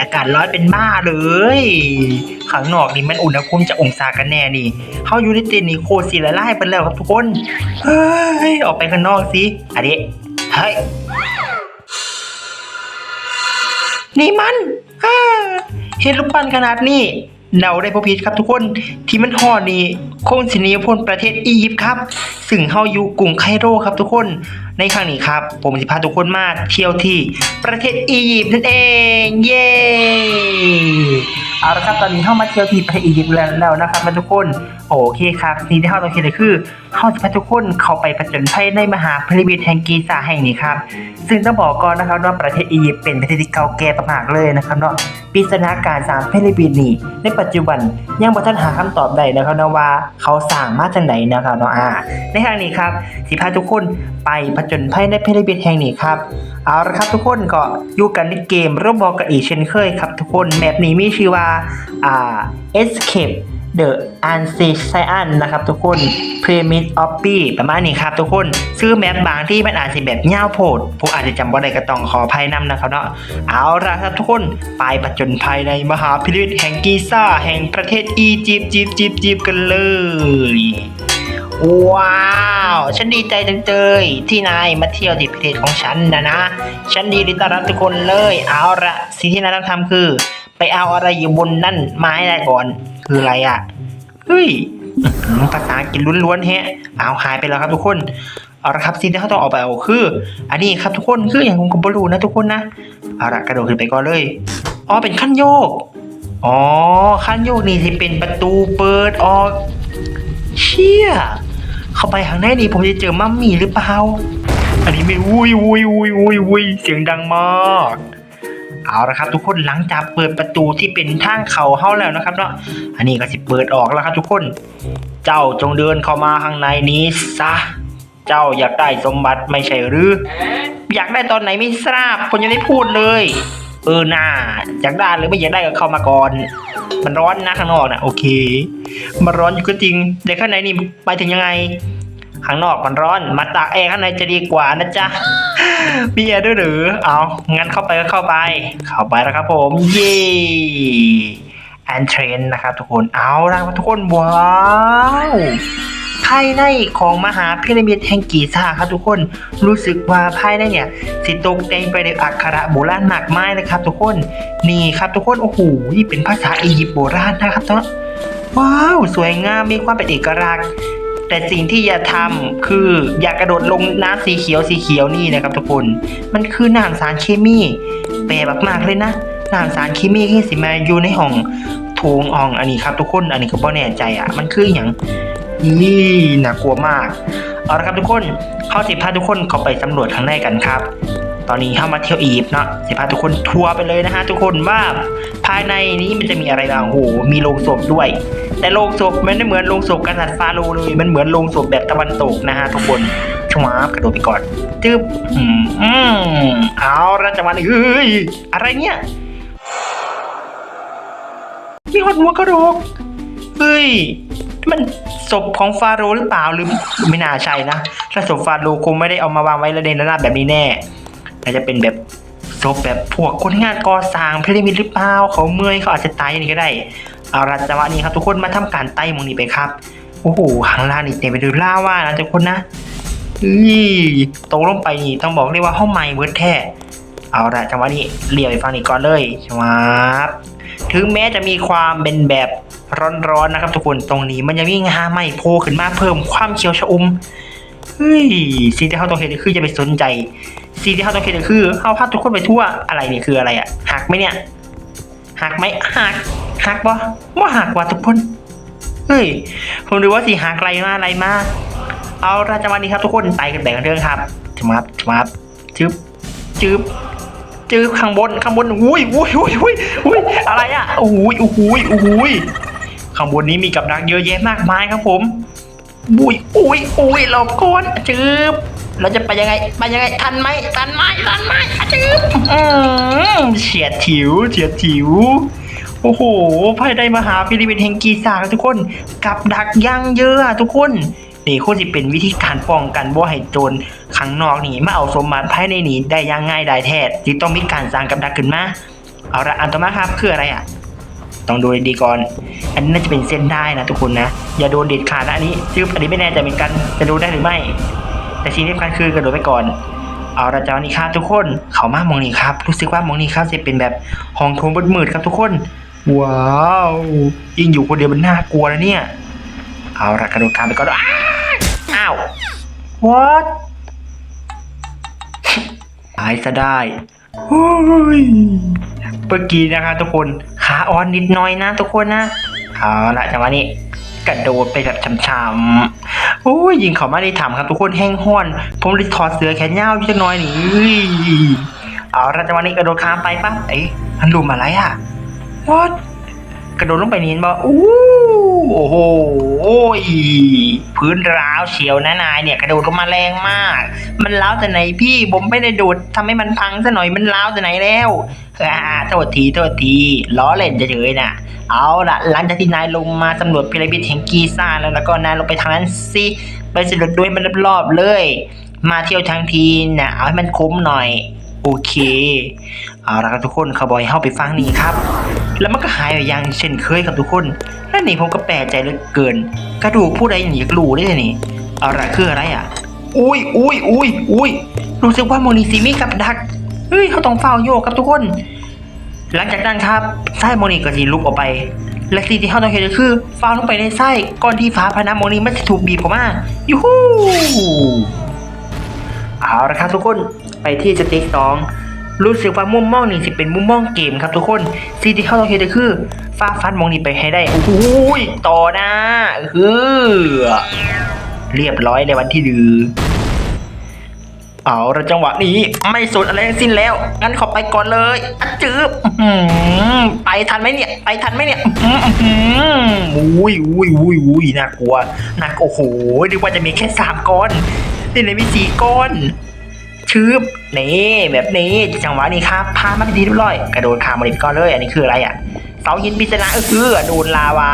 อากาศร้อนเป็นบ้าเลยข้างนอกนี่มันอุณหภูมิจะองศากันแน่นี่เขาอยู่ในเต็นท์นี่โคตรสีละลายไปแล้วครับทุกคนเฮ้ยออกไปข้างนอกสิอันนี้เฮ้ยนี่มันอ่าเห็นลูกปั้นขนาดนี้ เดาได้พอผิดครับทุกคนที่มันห่อนี่คงสินีพ้นประเทศอียิปต์ครับซึ่งเฮาอยู่กรุงไคโรครับทุกคนในครั้งนี้ครับ ผมจะพาทุกคนมาเที่ยวที่ประเทศอียิปต์นั่นเอง เย้ เอาละครับตอนนี้เข้ามาเที่ยวที่ประเทศอียิปต์แล้วนะครับทุกคนโอเคครับสิ่งที่เราต้องคิดก็คือเข้าจะพาทุกคนเข้าไปผจญภัยในมหาพิรามิดแห่งกีซาแห่งนี้ครับซึ่งต้องบอกก่อนนะครับว่าประเทศอียิปต์เป็นประเทศที่เก่าแก่มากๆเลยนะครับเนาะปริศนาการสามพิรามิดนี้ในปัจจุบันยังบ่ทันหาคำตอบได้นะครับนะว่าเขาสร้างมาจากไหนนะครับเนาะอ่าในครั้งนี้ครับสิพาทุกคนไปผจญภัยในพิรามิดแห่งนี้ครับเอาละครับทุกคนก็อยู่กันในเกมร่วมบอกกันอีกเช่นเคยครับทุกคนแมปนี้มีชื่อว่าอ่า Escape The Ancient นะครับทุกคน Pyramid of P ประมาณนี้ครับทุกคน ซื้อแมปบางที่มันอาจจะแบบยาวโพดผมอาจจะจำบ่ได้ก็ต้องขออภัยนำนะครับเนาะ เอาละครับทุกคน ไปผจญภัยในมหาพิรามิดแห่งกีซ่า แห่งประเทศอียิปต์จีบจีบจีบกันเลย ว้าว ฉันดีใจจังเลยที่นายมาเที่ยวที่ประเทศของฉันนะนะ ฉันดีดีต้อนรับทุกคนเลย เอาละสิ่งที่นายต้องทำคือ ไปเอาอะไรอยู่บนนั่นมาให้ได้ก่อน คืออะไรอะ่ะเฮ้ยภาษาอังกฤษล้วนๆแฮะเอาหายไปแล้วครับทุกคนเอาละครับสิ่งที่เขาต้องออกไปเอาคือ อันนี้ครับทุกคนคืออย่างผมก็บรูนะทุกคนนะเอาละกระโดดขึ้นไปก่อนเลยอ๋อเป็นขั้นโยกอ๋อขั้นโยกนี่ที่เป็นประตูเปิดออกเชี่ยเข้าไปข้างในนี่ผมจะเจอมัมมี่หรือเปล่าอันนี้ไม่วุ้ยวุ้ยวุ้ยวุ้ยวุ้ยเสียงดังมาก เอาละครับทุกคนหลังจากเปิดประตูที่เป็นทางเขาเข้าแล้วนะครับเนาะอันนี้ก็สิเปิดออกแล้วครับทุกคน เจ้าจงเดินเข้ามาข้างในนี้ซะเจ้าอยากได้สมบัติไม่ใช่หรือ อยากได้ตอนไหนไม่ทราบผมยังไม่พูดเลย เออน่าอยากได้หรือไม่อยากได้ก็เข้ามาก่อน มันร้อนนะข้างนอกนะโอเค มันร้อนอยู่ก็จริงแต่ข้างในนี่ไปถึงยังไง ข้างนอกมันร้อน มาตากแอร์ข้างในจะดีกว่านะจ๊ะมีแอร์ด้วยหรือ เอางั้นเข้าไปก็เข้าไป เข้าไปแล้วครับผมเย้แอนเทรนนะครับทุกคนเอาละครับทุกคนว้าวภายในของมหาพีระมิดแห่งกีซ่าครับทุกคนรู้สึกว่าภายในเนี่ย สิตกแต่งไปด้วยอักขระโบราณหนักไม้เลยครับทุกคนนี่ครับทุกคนโอ้โหนี่เป็นภาษาอียิปต์โบราณนะครับเนาะว้าว สวยงามมีความเป็นเอกลักษณ์ แต่สิ่งที่อย่าทำคืออย่ากระโดดลงน้ำสีเขียวสีเขียวนี่นะครับทุกคน มันคือน้ำสารเคมีแปลกมากๆเลยนะน้ำสารเคมีที่สิมาอยู่ในห้องโถงอ่องอันนี้ครับทุกคนอันนี้ก็บ่แน่ใจอะ มันคืออย่างนี่น่ากลัวมาก เอาละครับทุกคนเข้าสิพาทุกคนเข้าไปสำรวจข้างในกันครับ ตอนนี้เข้ามาเที่ยวอียิปต์เนาะสิพาทุกคนทัวร์ไปเลยนะฮะทุกคนว่าภายในนี้มันจะมีอะไรบ้างโอ้โหมีโลงศพด้วย แต่โลงศพมันไม่เหมือนโลงศพกษัตริย์ฟาโรห์เลยมันเหมือนโลงศพแบบตะวันตกนะฮะทุกคนชวาบกระโดดไปก่อนจึ๊บอืมอืมเอาละจังหวะนี้เฮ้ยอะไรเนี่ยมีหดหัวกระโหลกเฮ้ยมันศพของฟาโรหรือเปล่าหรือไม่น่าใช่นะถ้าศพฟาโรคงไม่ได้เอามาวางไว้ระเนระนาบแบบนี้แน่ น่าจะเป็นแบบศพแบบพวกคนงานก่อสร้างพีระมิดหรือเปล่าเขาเมื่อยเขาอาจจะตายนี้ก็ได้เอาละจังหวะนี้ครับทุกคนมาทำการไต่มงนี้ไปครับโอ้โหข้างล่างนี่เต็มไปด้วยล่าว่านะทุกคนนะนี่ตกลงไปนี่ต้องบอกเลยว่าห้องไม้เวิร์ดแท้เอาละจังหวะนี้เรียวไปฟังนี่ก่อนเลยชวับถึงแม้จะมีความเป็นแบบร้อนๆนะครับทุกคนตรงนี้มันยังมีงาใหม่โผล่ขึ้นมาเพิ่มความเขียวชะอุ่มเฮ้ยสิ่งที่เขาต้องเห็นคือจะไปสนใจ สิ่งที่เขาต้องเห็นคือเขาพาทุกคนไปทั่วอะไรเนี่ยคืออะไรอะหักไหมเนี่ยหักไหมหักหักบ่ว่าหักว่ะทุกคนเฮ้ยผมดูว่าสีหักอะไรมาอะไรมาเอาราจังหวะนี้ครับทุกคนไปกันแบ่งกันเรื่องครับจมับจมับจึ๊บจึ๊บจึ๊บข้างบนข้างบนอุ้ยอุ้ยอุ้ยอุ้ยอุ้ยอะไรอะอุ้ยอุ้ยอุ้ยข้างบนนี้มีกับดักเยอะแยะมากมายครับผมอุ้ยอุ้ยอุ้ยหลบก่อนจึ๊บ เราจะไปยังไงไปยังไงทันไหมทันไหมทันไหมจึ๊บอืมเฉียดฉิวเฉียดฉิวโอ้โหภายในมหาพิริมิดแห่งกีซาครับทุกคนกับดักย่างเยอะทุกคนนี่โคตรจะเป็นวิธีการป้องกันว่ให้โจรข้างนอกนี่มาเอาสมบัติภายในนี้ได้อยังง่ายได้แท้ที่ต้องมีการสร้างกับดักขึ้นมาเอาละอันต่อมาครับคืออะไรอะ ต้องดูดีก่อน อันนี้น่าจะเป็นเส้นได้นะทุกคนนะ อย่าโดนเด็ดขาดนะอันนี้ซึ่งอันนี้ไม่แน่ใจเหมือนกันจะดูได้หรือไม่ แต่สิ่งที่สำคัญคือกระโดดไปก่อน เอาละจ้านี่ครับทุกคน เขามามองนี่ครับ รู้สึกว่ามองนี่ครับจะเป็นแบบห้องโถงมืดครับทุกคน ว้าวยิ่งอยู่คนเดียวมันน่ากลัวนะเนี่ย เอาละกระโดดข้ามไปก่อน อ้าวอ้าว what ตายซะได้โอ้ยเมื่อกี้นะคะทุกคนขาอ่อนนิดหน้อยนะทุกคนนะ เอาละจังหวะนี้ กระโดดไปแบบช้ำๆโอ้ยยิงเขามาได้ทำครับทุกคนแห้งห้อนผมเลยถอดเสื้อแขนยาวยู่จักหน้อยนี่เอ้ยเอาละจังหวะนี้กระโดดข้ามไปปะเอ๊ะมันลุมอะไรอะ what กระโดดลงไปนี่เห็นบ่อู้โอ้โหพื้นร้าวเฉียวนะนายเนี่ย กระโดดลงมาแรงมาก มันร้าวแต่ไหนพี่ผมไม่ได้โดดทำให้มันพังซะหน่อยมันร้าวแต่ไหนแล้ว อ่าโทษทีโทษทีล้อเล่นเฉยๆนะเอาละหลังจากที่นายลงมาสำรวจพีระมิดแห่งกีซ่าแล้วแล้วก็นายลงไปทางนั้นสิไปสำรวจด้วยมันรอบๆเลย มาเที่ยวทางทีนะเอาให้มันคุ้มหน่อย โอเคเอาละครับทุกคนขาบอยเข้าไปฟังนี่ครับ แล้วมันก็หายไปอย่างเช่นเคยครับทุกคนและนี่ผมก็แปลกใจเหลือเกิน กระดูกผู้ใดอยากรู้ได้เลยนี่เอาละคืออะไรอะ อุ้ยอุ้ยอุ้ยอุ้ยรู้สึกว่าโมนิซิมีกับดัก เฮ้ยเขาต้องเฝ้าโยกครับทุกคน หลังจากนั้นครับไส้โมนิก็จะลุกออกไป และสิ่งที่เขาต้องเห็นก็คือฟ้าลงไปในไส้ก่อนที่ฟ้าพนักโมนิมันจะถูกบีบออกมายูฮูเอาละครับทุกคนไปที่สเต็กสองรู้สึกว่ามุมมองนี่สิเป็นมุมมองเกมครับทุกคนสิ่งที่เขาต้องเห็นก็คือฟ้าฟันมองนี่ไปให้ได้โอ้ยต่อหน้าเออเรียบร้อยในวันที่ดือ เอาละจังหวะนี้ไม่สนอะไรทั้งสิ้นแล้วงั้นขอไปก่อนเลยอะจืบอือหือไปทันไหมเนี่ย ไปทันไหมเนี่ยอื้อหืออุ้ยอุ้ยอุ้ยอุ้ยน่ากลัวน่ากลัวโอ้โหนึกว่าจะมีแค่สามก้อนนี่เลยมีสี่ก้อนชืบนี่แบบนี้จังหวะนี้ครับพามาพิธีเรียบร้อย กระโดดขามมาเลยก่อนเลย อันนี้คืออะไรอะเสาหินปริศนาเออคือโดนลาวา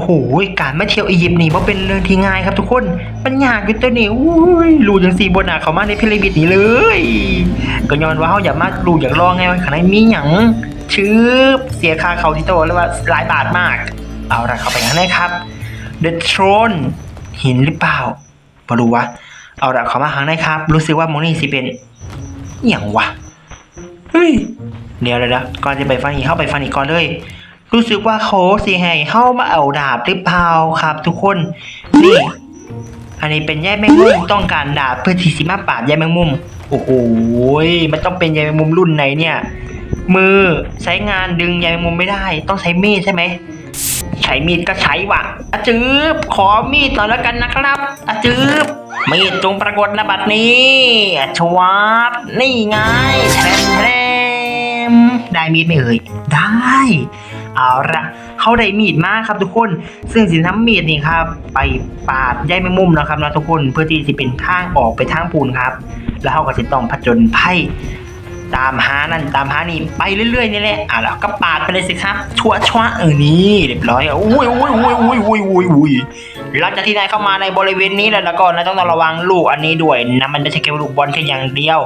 อ้โห การมาเที่ยวอียิปต์นี่ว่าเป็นเรื่องที่ง่ายครับทุกคน มันยากอยู่ตัวนี้อุ้ยรูจังสีบนหนาเขามาในพิรามิดนี้เลย ก็ย้อนว่าเขาอยากมารูอยากลองไงว่าข้างในมีหยังชื่อเสียค่าเขาที่โตแล้วว่าหลายบาทมาก เอาละเข้าไปข้างในครับ The Throne หินหรือเปล่าไม่รู้วะ เอาละเข้ามาข้างในครับ รู้สึกว่าโมนี่สิเป็นอย่างวะ เฮ้ย เดี๋ยวเดี๋ยวเดี๋ยวก่อนจะไปฟังอีกเข้าไปฟังอีกก่อนเลย รู้สึกว่าเขาสิให้เข้ามาเอาดาบหรือเปล่าครับ ทุกคนนี่ อันนี้เป็นแย่แมงมุมต้องการดาบเพื่อที่สิมาปราบแย่แมงมุมโอ้โหมันต้องเป็นแย่แมงมุมรุ่นไหนเนี่ย มือใช้งานดึงแย่แมงมุมไม่ได้ ต้องใช้มีดใช่ไหมใช้มีดก็ใช้ว่ะอาจืบขอมีดหน่อยแล้วกันนะครับอาจืบมีดจงปรากฏนบัดนี้ชวับนี่ไงแทมแทมได้มีดไหมเอ่ยได้ เอาละเขาได้มีดมากครับทุกคน ซึ่งสินทำมีดนี่ครับ ไปปาดใยแมงมุมนะครับนะทุกคนเพื่อที่จะเป็นทางออกไปทางปูนครับ แล้วเขาก็จะต้องผจญภัยตามหานั่นตามหานี่ไปเรื่อยๆนี่แหละอะแล้วก็ปาดไปเลยสิครับชัวชัวเออนี่เรียบร้อยอุ้ยอุ้ยอุ้ยอุ้ยอุ้ยอุ้ยอุ้ยหลังจากที่นายเข้ามาในบริเวณนี้แล้วแล้วก็นายต้องระวังลูกอันนี้ด้วยนะมันไม่ใช่แค่ลูกบอลแค่อย่างเดียว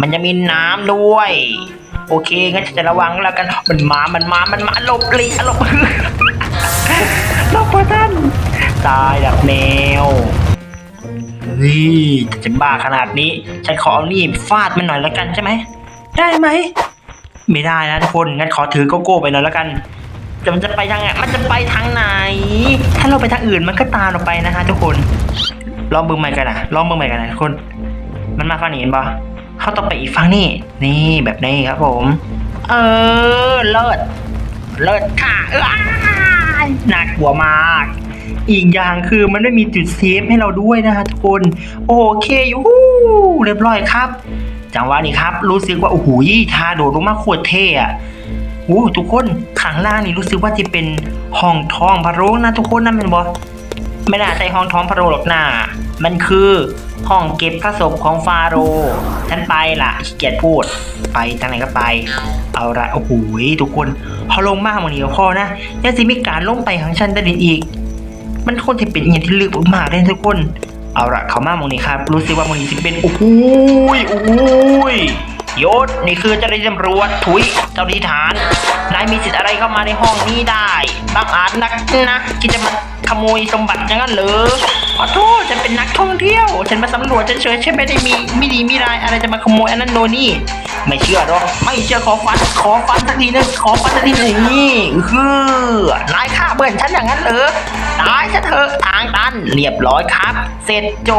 มันจะมีน้ำด้วย โอเคงั้นจะระวังแล้วกัน มันมา มันมา มันมาหลบหลีกหลบหลบพอท่านตายแบบแนวเฮ้ยจะบ้าขนาดนี้ฉันขอเอานี่ฟาดมันหน่อยแล้วกันใช่ไหม ได้ไหม ไม่ได้นะทุกคน งั้นขอถือโกโก้ไปหน่อยแล้วกันจะมันจะไปทางไหนมันจะไปทางไหน ถ้าเราไปทางอื่นมันก็ตามเราไปนะฮะทุกคน ลองเบิ่งใหม่กันนะลองเบิ่งใหม่กันนะทุกคน มันมาฝั่งนี้เห็นปะ เขาต้องไปอีกฝั่งนี่ นี่แบบนี้ครับผม เออ เลิศ เลิศค่ะเอ้ยน่ากลัวมาก อีกอย่างคือมันไม่มีจุดเซฟให้เราด้วยนะฮะทุกคน โอเคยูู้เรียบร้อยครับ จังหวะนี้ครับ รู้สึกว่าโอ้โหทาโดดลงมาโคตรเท่อะโอ้ทุกคนข้างล่างนี่รู้สึกว่าจะเป็นห้องทองพระโรงนะทุกคนนั่นเป็นบอไม่น่าใช่ห้องทองพระโรงหรอกนะ มันคือห้องเก็บพระศพของฟาโรห์ฉันไปล่ะขี้เกียจพูด ไปทางไหนก็ไป เอาละโอ้โหทุกคนพอลงมากมันนี้ก็พอนะยังสิมีการลงไปของฉันได้อีก มันคนที่เป็นอย่างที่ลึกมากเลยทุกคน เอาละเขามากมองนี้ครับ รู้สึกว่ามองนี้จะเป็นโอ้โหยโอ้โหยยศนี่คือเจ้าหน้าที่ตำรวจถุยเจ้าหน้าที่ทหารนายมีสิทธิ์อะไรเข้ามาในห้องนี้ได้บางอาจนักนะคิดจะมา ขโมยสมบัติอย่างนั้นเหรอขอโทษฉันเป็นนักท่องเที่ยว ฉันมาสำรวจเฉยๆฉันไม่ได้มีไม่ดีไม่ร้ายอะไรจะมาขโมยอันนั้นโนนนี่ ไม่เชื่อหรอกไม่เชื่อขอฟันขอฟันสักทีนึงขอฟันสักทีนึงนี่คือนายฆ่าเพื่อนฉันอย่างนั้นเหรอตายซะเถอะทางตันเรียบร้อยครับ เสร็จโจ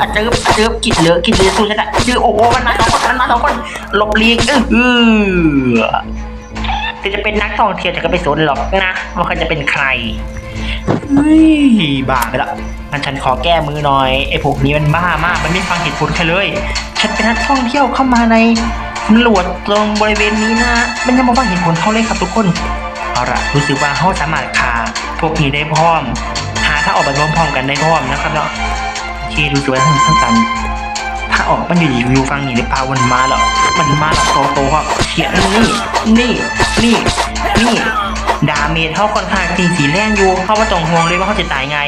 อะจืบอะจืบกินเหลือกินเหลือสู้ฉันอะจือโอ้โหมันมาสองคนมันมาสองคนหลบหลีกเออจะเป็นนักท่องเที่ยวจะก็ไปสนหรอกนะว่าเขาจะเป็นใคร เฮ้ยบ้าไปละงั้นฉันขอแก้มือหน่อย ไอ้พวกนี้มันบ้ามาก มันไม่ฟังเหตุผลใครเลย ฉันเป็นนักท่องเที่ยวเข้ามาในตำรวจตรงบริเวณนี้นะ มันยังมาฟังเหตุผลเขาเลยครับทุกคน เอาละรู้สึกว่าเขาสามารถคาพวกนี้ได้พร้อม หาถ้าออกไปพร้อมๆกันได้พร้อมนะครับเนาะโอเครู้สึกว่าทั้งทั้งกันถ้าออกมันอยู่ดีวิวฟังนี่หรือเปลามันมาแล้วมันมาแล้วโตโตครับเขียนนี่ นี่ นี่ นี่ ดาเมจเขาค่อนข้างตีสีแรงอยู่เขาว่าต้องห่วงเลยว่าเขาจะตายไง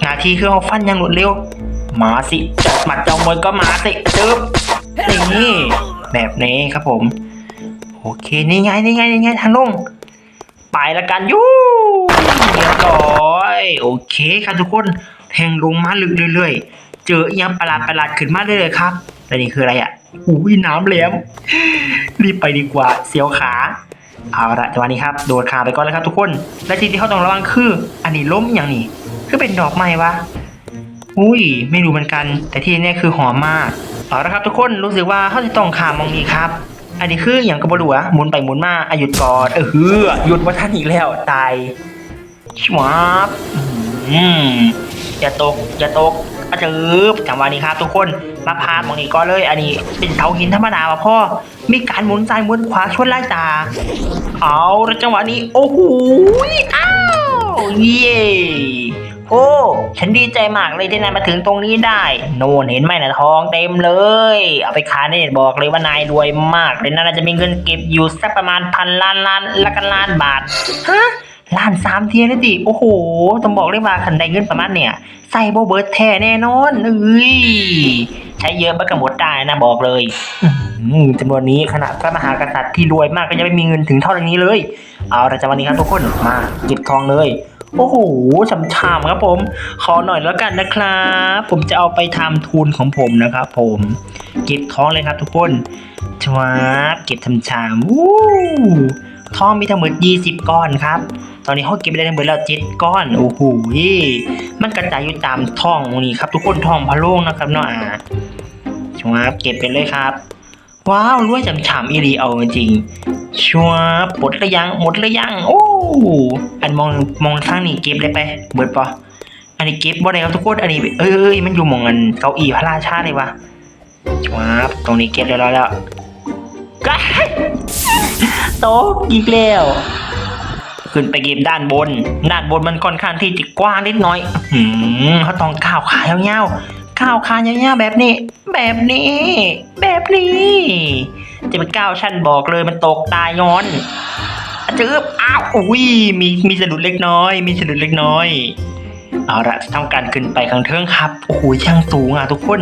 หนาทีคือเขาฟันยังรวดเร็ว มาสิจัดหมัดจ้ามวยก็มาสิจึ๊บนี่แบบนี้ครับผม โอเคนี่ไงนี่ไงนี่ไงทางลงไปละกันยูเรียบร้อยโอเคครับทุกคนแทงลงมาลึกเรื่อยๆ เจอยังประหลาดประหลาดขึ้นมาเรื่อยๆครับแต่นี่คืออะไรอะอุ้ยน้ำแหลมรีบไปดีกว่าเสียวขา เอาละจังหวะนี้ครับโดดขาไปก่อนเลยครับทุกคน และสิ่งที่เขาต้องระวังคือ อันนี้ล้มอย่างนี้คือเป็นดอกไม้วะอุ้ย ไม่รู้เหมือนกัน แต่ที่แน่คือหอมมากเอาละครับทุกคนรู้สึกว่าเขาจะต้องขามมองนี้ครับ อันนี้คืออย่างกระบรัวหมุนไปหมุนมาอายุดก่อนเออเฮือหยุดว่าท่านอีกแล้วตายชวบอืมอย่าตกอย่าตก อาจืบจังหวะนี้ครับทุกคนมาพาดมองนี้ก่อนเลย อันนี้เป็นเสาหินธรรมดาป่ะพ่อ มีการหมุนซ้ายหมุนขวาชวนไล่ตา เอาแล้วจังหวะนี้ โอ้โหอ้าวเย่โอ้ฉันดีใจมากเลยที่นายมาถึงตรงนี้ได้ โน่นเห็นไหมนะทองเต็มเลย เอาไปขายเนี่บอกเลยว่านายรวยมากเลยน่าจะมีเงินเก็บอยู่สักประมาณพันล้านล้านละกันล้านบาทฮะ ล้านสามเทียเลยดิโอ้โห ต้องบอกเลยว่าคันได้เงินประมาณเนี่ย ใส่โบเบิร์ตแท้แน่นอนเอ้ย ใช้เยอะบักกะหมดได้นะบอกเลยจำนวนนี้ขนาดพระมหากษัตริย์ที่รวยมากก็ยังไม่มีเงินถึงเท่านี้เลย เอาละจากวันนี้ครับทุกคน มาเก็บทองเลยโอ้โหช่ำๆครับผม ขอหน่อยแล้วกันนะครับ ผมจะเอาไปทำทุนของผมนะครับผม เก็บทองเลยครับทุกคนชวาบเก็บทำชามวู้ ทองมีทั้งหมด 20 ก้อนครับ ตอนนี้เขาเก็บไปได้ทั้งหมดแล้ว7ก้อน โอ้โหมันกระจายอยู่ตามท้องตรงนี้ครับ ทุกคนท้องพะโล่งนะครับเนาะอ่าชวบเก็บไปเลยครับ ว้าวรวยจำฉ่ำอีรีเอาจริงชัวร์หมดหรือยังหมดหรือยัง โอ้อันมองมองข้างนี้เก็บได้ไปเบิดปะอันนี้เก็บบ่ได้ครับทุกคนอันนี้เอ้ยอยมันอยู่หมองอันเก้าอี้พระราชาเลยวะชัวร์ตรงนี้เก็บได้แล้วแล้วก็ ต๊ะอีกแล้ว ขึ้นไปเก็บด้านบน ด้านบนมันค่อนข้างที่จะกว้างนิดน่อยอืมเขาต้องก้าวขายาวๆก้าวขายาวๆแบบนี้ แบบนี้ แบบนี้ จะเป็นก้าวชั้นบอกเลยมันตกตายย้อนอะจืบอ้าวอุ้ยมีมีสะดุดเล็กน้อย มีสะดุดเล็กน้อยเอาละทำการขึ้นไปข้างเทิงครับ โอ้โหช่างสูงอะทุกคน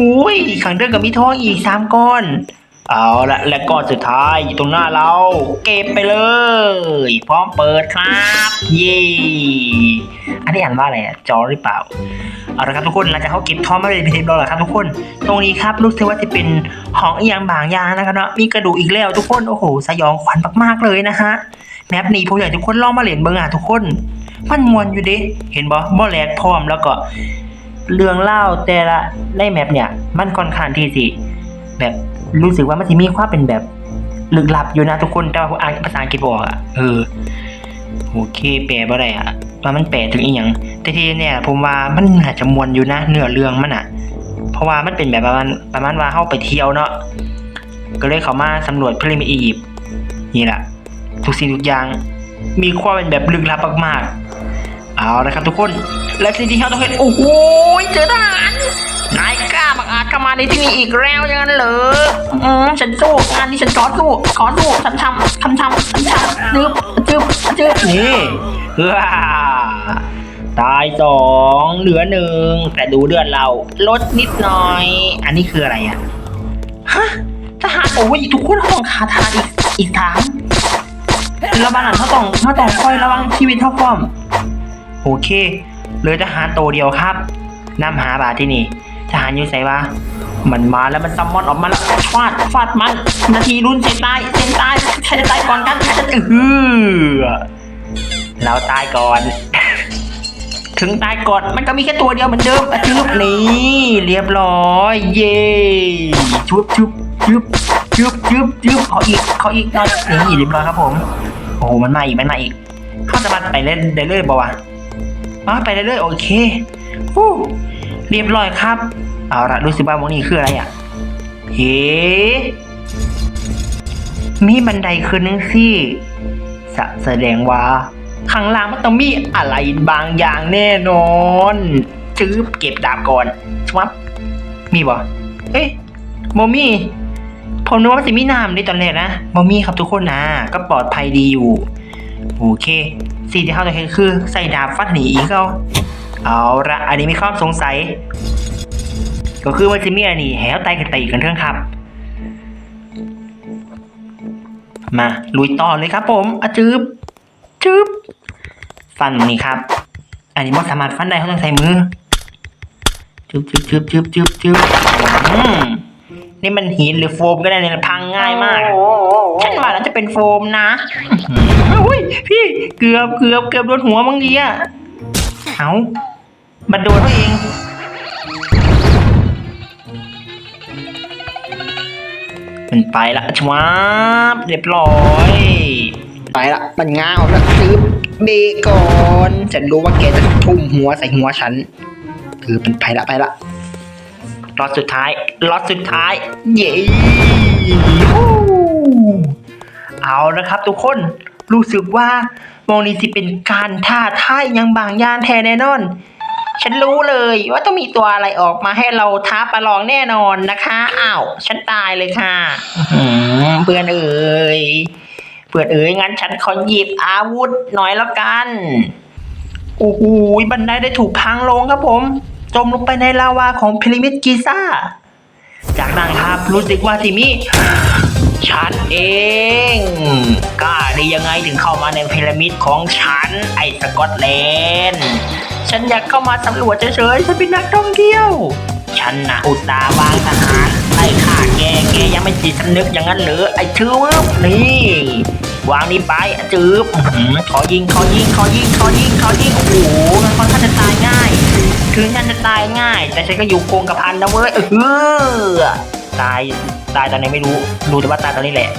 อุ้ยข้างเทิงกับมีท้องอีกสามก้อน เอาละและก้อนสุดท้ายอยู่ตรงหน้าเรา เก็บไปเลย พร้อมเปิดครับเย่อันนี้อ่านว่าอะไรอะจอหรือเปล่าเอาละครับทุกคนหลังจากเขาเก็บทองมาเลยพิธีรอแล้วครับทุกคน ตรงนี้ครับรู้สึกว่าจะเป็นของอียังบางยางนะครับเนาะมีกระดูกอีกแล้วทุกคนโอ้โหสยองขวัญมากๆเลยนะฮะแมปนี้ผมอยากให้ทุกคนลองมาเล่นเบิ่งอะทุกคน มันมวนอยู่เด้เห็นบ่บ่แหลกพร้อมแล้วก็เรื่องเล่าแต่ละในแมปเนี่ย มันค่อนข้างที่สิแบบ รู้สึกว่ามันจะมีความเป็นแบบลึกลับอยู่นะทุกคนแต่ว่าผมอ่านภาษาอังกฤษบออกอะเออโอเคแปลบ่าอะได้อะว่ามันแปลถึงอีหยังแต่ที่เนี่ย ผมว่ามันน่าจะมวนอยู่นะเนื้อเรื่องมันอะ เพราะว่ามันเป็นแบบประมาณประมาณว่าเข้าไปเที่ยวเนาะก็เลยเขามาสำรวจพระมิอียิปต์นี่แหละทุกสิ่งทุกอย่างมีความเป็นแบบลึกลับมากๆเอาละครับทุกคน และสิ่งที่เราต้องเห็นโอ้โหเจอทหาร นายกล้าบังอาจเข้ามาในที่นี่อีกแล้วอย่างนั้นเหรออืมฉันสู้งานนี้ฉันขอสู้ขอสู้ฉันทำทำทำฉันทำจึ๊บจึ๊บจึ๊บนี่ว้าตายสองเหลือหนึ่งแต่ดูเลือดเราลดนิดหน่อย อันนี้คืออะไรอะฮะทหารโอ้ยทุกคนของขาทาอีกอีกทางระวังหลังเขาต้องเขาต้องคอยระวังชีวิตเขาพร้อม โอเคเหลือทหารโตวเดียวครับนำหาบาทที่นี่ ทหารอยู่ไหนวะมันมาแล้วมันซัมมอนออกมาแล้วฟาดฟาดมัน นาทีรุ่นเซนตายเซนตายใครจะตายก่อนกันใครจะเออเราตายก่อน ถึงตายก่อนมันก็มีแค่ตัวเดียวเหมือนเดิมอะจึ๊บนี่เรียบร้อย เย่ชุบชุบชุบชุบชุบชุบเขออีกเขออีกหน่อยนี่เรียบร้อยครับผม โอ้โหมันมาอีกมันมาอีกเขาจะมาไปเล่นได้เลยบอกว่าวะอ๋อไปได้เลยโอเคฟู้ เรียบร้อยครับ เอาละรู้สึกว่าโมนี่คืออะไรอะเฮ้มีบันไดขึ้นนึงสิสะแสดงว่าข้างล่างมันต้องมีอะไรบางอย่างแน่นอนจื๊บเก็บดาบก่อนชวับมีบ่เอ้ยโมมี่ผมนึกว่ามันจะมีน้ำในตอนแรกนะโมมี่ครับทุกคนนะก็ปลอดภัยดีอยู่ โอเคสิ่งที่เขาจะเห็นคือใส่ดาบฟัดหนีอีกเขา เอาละอันนี้มีความสงสัย ก็คือมันจะมีอันนี้แหวไตกันตีกันเรื่องครับ มาลุยต่อเลยครับผมอะจืบจืบฟันนี่ครับ อันนี้มันสามารถฟันได้เขาต้องใส่มือจืบจืบจืบจืบจืบจืบอืมนี่มันหินหรือโฟมก็ได้เนี่ยพังง่ายมากฉันว่าน่าจะเป็นโฟมนะอุ้ยพี่เกือบเกือบเกือบโดนหัวบางทีอะเอา มันโดนเขาเอง มันไปละชวาบเรียบร้อย ไปละมันง้าวแล้วซื้อเบรกก่อนฉันรู้ว่าแกจะทุ่มหัวใส่หัวฉัน คือมันไปละไปละรอดสุดท้ายรอดสุดท้าย เย้ฮู้เอาละครับทุกคนรู้สึกว่าโมนี้สิเป็นการท้าทายอยังบางอย่างแท้แน่นอน ฉันรู้เลยว่าต้องมีตัวอะไรออกมาให้เราท้าประลองแน่นอนนะคะอ้าวฉันตายเลยค่ะอื้อหือเพื่อนเอ๋ยเพื่อนเอ๋ยงั้นฉันขอหยิบอาวุธหน่อยแล้วกัน โอ้โหบันไดได้ถูกพังลงครับผม จมลงไปในลาวาของพีระมิดกิซ่า จากนั้นครับรู้สึกว่าจิมี่ฉันเองกล้าได้ยังไงถึงเข้ามาในพีระมิดของฉัน ไอ้สกอตแลนด์ ฉันอยากเข้ามาสำรวจเฉยๆ ฉันเป็นนักท่องเที่ยว ฉันนะอุตสาวางทหารไห้ข้าแก แกยังไม่จิตสำนึกอย่างนั้นหรือไอ้ชื้อนี่ วางนี่ไปจืบขอยิงขอยิงขอยิงขอยิงขอยิง โอ้โหมันค่อนข้างจะตายง่าย ถึงฉันจะตายง่าย แต่ฉันก็อยู่โกงกับพันนะเว้ย เออตาย ตายตอนไหนไม่รู้ รู้แต่ว่าตายตอนนี้แหละ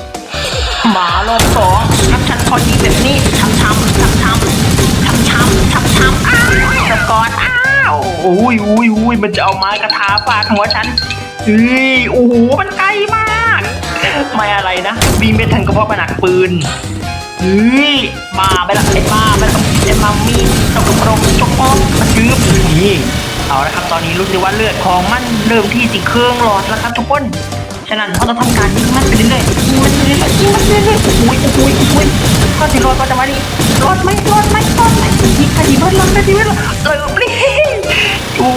หมารอบสองฉันขอยิงแบบนี้ทำทำทำทำทำทำทำอ้า วสกอตอ้าวอุ้ยอุ้ยอุ้ยมันจะเอาไม้กระทาฟาดหัวฉันเฮ้ยโอ้โหมันไกลมากไม่อะไรนะบีมไม่ทันก็เพราะมันหนักปืนเฮ้ยบ้าไปละไอ้บ้าไปละไอ้มัมมี่ตกกระโปรงจกปอกมันยืบนี่เอาละครับตอนนี้รู้สึกว่าเลือดของมันเริ่มที่สิเครื่องหลอดแล้วครับทุกคนฉะนั้นเราต้องทำการยิงมันไปเรื่อยๆยิงมันไปเรื่อยๆยิงมันไปเรื่อยๆโอ้ยโอ้ยโอ้ย ก็สิรอดก็จะมาดิรอดไหมรอดไหมรอดไหมยิงใครยิงรอดรอดใครยิงรอดเออปลีโอ้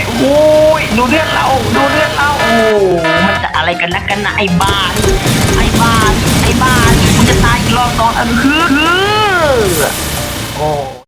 ยโอ้ยดูเลือดเราดูเลือดเราโอ้มันจะอะไรกันนะกันนะไอ้บ้านไอ้บ้านไอ้บ้านมันจะตายอีกรอบตอนอันคือคือโอ้